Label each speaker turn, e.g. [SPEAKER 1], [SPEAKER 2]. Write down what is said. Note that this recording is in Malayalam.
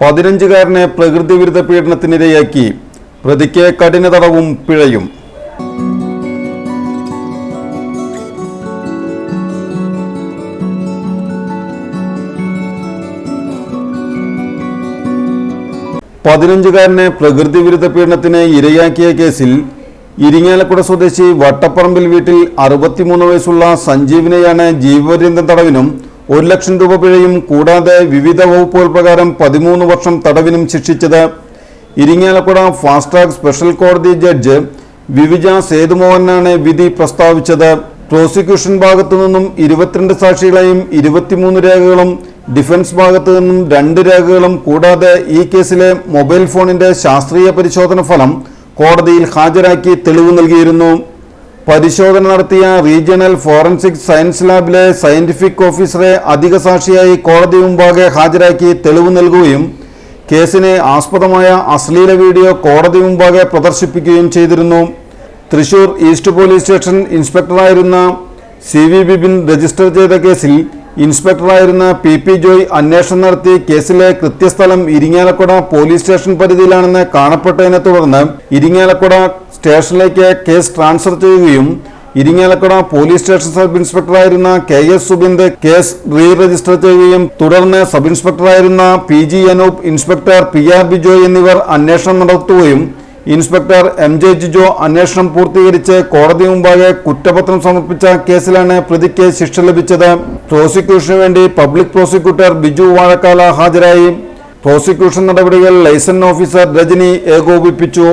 [SPEAKER 1] പതിനഞ്ചുകാരനെ പ്രകൃതി വിരുദ്ധ പീഡനത്തിനിരയാക്കി. പ്രതിക്ക് കഠിന തടവും പിഴയും. പതിനഞ്ചുകാരനെ പ്രകൃതി വിരുദ്ധ പീഡനത്തിന് ഇരയാക്കിയ കേസിൽ ഇരിങ്ങാലക്കുട സ്വദേശി വട്ടപ്പറമ്പിൽ വീട്ടിൽ അറുപത്തിമൂന്ന് വയസ്സുള്ള സഞ്ജീവിനെയാണ് ജീവപര്യന്തം തടവിനും ഒരു ലക്ഷം രൂപ പിഴയും കൂടാതെ വിവിധ വകുപ്പുകൾ പ്രകാരം പതിമൂന്ന് വർഷം തടവിനും ശിക്ഷിച്ചത്. ഇരിങ്ങാലക്കുട ഫാസ്റ്റ് ട്രാക്ക് സ്പെഷ്യൽ കോടതി ജഡ്ജ് വിവിജ സേതുമോഹനാണ് വിധി പ്രസ്താവിച്ചത്. പ്രോസിക്യൂഷൻ ഭാഗത്തു നിന്നും ഇരുപത്തിരണ്ട് സാക്ഷികളെയും ഇരുപത്തിമൂന്ന് രേഖകളും ഡിഫൻസ് ഭാഗത്തു നിന്നും രണ്ട് രേഖകളും കൂടാതെ ഈ കേസിലെ മൊബൈൽ ഫോണിന്റെ ശാസ്ത്രീയ പരിശോധന ഫലം കോടതിയിൽ ഹാജരാക്കി തെളിവ് നൽകിയിരുന്നു. പരിശോധന നടത്തിയ റീജിയണൽ ഫോറൻസിക് സയൻസ് ലാബിലെ സയന്റിഫിക് ഓഫീസറെ അധിക സാക്ഷിയായി കോടതി മുമ്പാകെ ഹാജരാക്കി തെളിവ് നൽകുകയും കേസിന് ആസ്പദമായ അശ്ലീല വീഡിയോ കോടതി മുമ്പാകെ പ്രദർശിപ്പിക്കുകയും ചെയ്തിരുന്നു. തൃശൂർ ഈസ്റ്റ് പോലീസ് സ്റ്റേഷൻ ഇൻസ്പെക്ടറായിരുന്ന സി വി ബിബിൻ രജിസ്റ്റർ ചെയ്ത കേസിൽ ഇൻസ്പെക്ടറായിരുന്ന പി പി ജോയ് അന്വേഷണം നടത്തി കേസിലെ കൃത്യസ്ഥലം ഇരിങ്ങാലക്കുട പോലീസ് സ്റ്റേഷൻ പരിധിയിലാണെന്ന് കാണപ്പെട്ടതിനെ തുടർന്ന് ഇരിങ്ങാലക്കുട സ്റ്റേഷനിലേക്ക് കേസ് ട്രാൻസ്ഫർ ചെയ്യുകയും Irinjalakuda police station sub ഇൻസ്പെക്ടറായിരുന്ന K S Subind case re register ചെയ്യുകയും തുടർന്ന് sub ഇൻസ്പെക്ടറായിരുന്ന P G Anoop inspector P R Bijoy എന്നിവർ അന്വേഷണം നടത്തുകയും ഇൻസ്പെക്ടർ എം ജെ ജിജോ അന്വേഷണം പൂർത്തീകരിച്ച് കോടതി മുമ്പാകെ കുറ്റപത്രം സമർപ്പിച്ച കേസിലാണ് പ്രതിക്ക് ശിക്ഷ ലഭിച്ചത്. പ്രോസിക്യൂഷനു വേണ്ടി പബ്ലിക് പ്രോസിക്യൂട്ടർ ബിജു വാഴക്കാല ഹാജരായി. പ്രോസിക്യൂഷൻ നടപടികൾ ലൈസൻസ് ഓഫീസർ രജനി ഏകോപിപ്പിച്ചു.